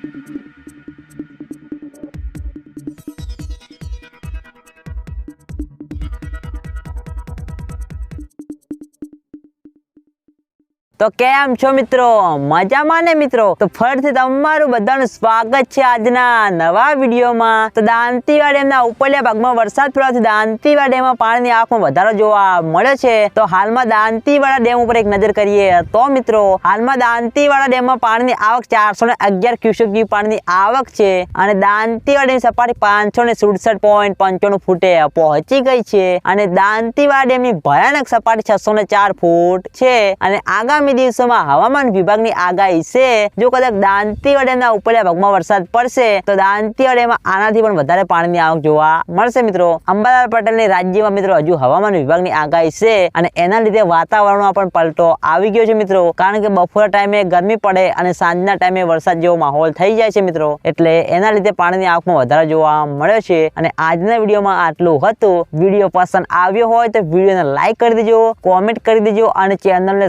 Thank you. તો કેમ છો મિત્રો? મજામાં ને મિત્રો? તો ફરીથી તમારું બધાનું સ્વાગત છે આજના નવા વિડીયોમાં. તો દાંતીવાડ ડેમના ઉપરલા ભાગમાં વરસાદ પડવાથી દાંતીવાડ ડેમમાં પાણીની આંખમાં વધારો જોવા મળ્યો છે. તો હાલમાં દાંતીવાડા ડેમ ઉપર એક નજર કરીએ તો મિત્રો, હાલમાં દાંતીવાડા ડેમમાં પાણીની આવક ચારસો ને અગિયાર ક્યુસેક જેવી પાણીની આવક છે અને દાંતીવાડા ડેમની સપાટી પાંચસો ને સુડસઠ પોઈન્ટ પંચાણું ફૂટે પહોંચી ગઈ છે. અને દાંતીવાડા ડેમની ભયાનક સપાટી છસો ને ચાર ફૂટ છે. અને આગામી દિવસોમાં હવામાન વિભાગની આગાહી છે. જો કદાચ દાંતીવાડાના ઉપલા ભાગમાં વરસાદ પડશે, તો દાંતીવાડામાં આનાથી પણ વધારે પાણીની આવક જોવા મળશે મિત્રો. અંબાલાલ પટેલની રાજ્યમાં મિત્રો હજુ હવામાન વિભાગની આગાહી છે અને એના લીધે વાતાવરણમાં પણ પલટો આવી ગયો છે મિત્રો. કારણ કે બપોરના ટાઈમે ગરમી પડે અને સાંજના ટાઈમે વરસાદ જેવો માહોલ થઈ જાય છે મિત્રો. એટલે એના લીધે પાણીની આવકમાં વધારો જોવા મળ્યો છે. અને આજના વિડીયોમાં આટલું હતું. વીડિયો પસંદ આવ્યો હોય તો વિડીયોને લાઈક કરી દેજો, કોમેન્ટ કરી દેજો અને ચેનલને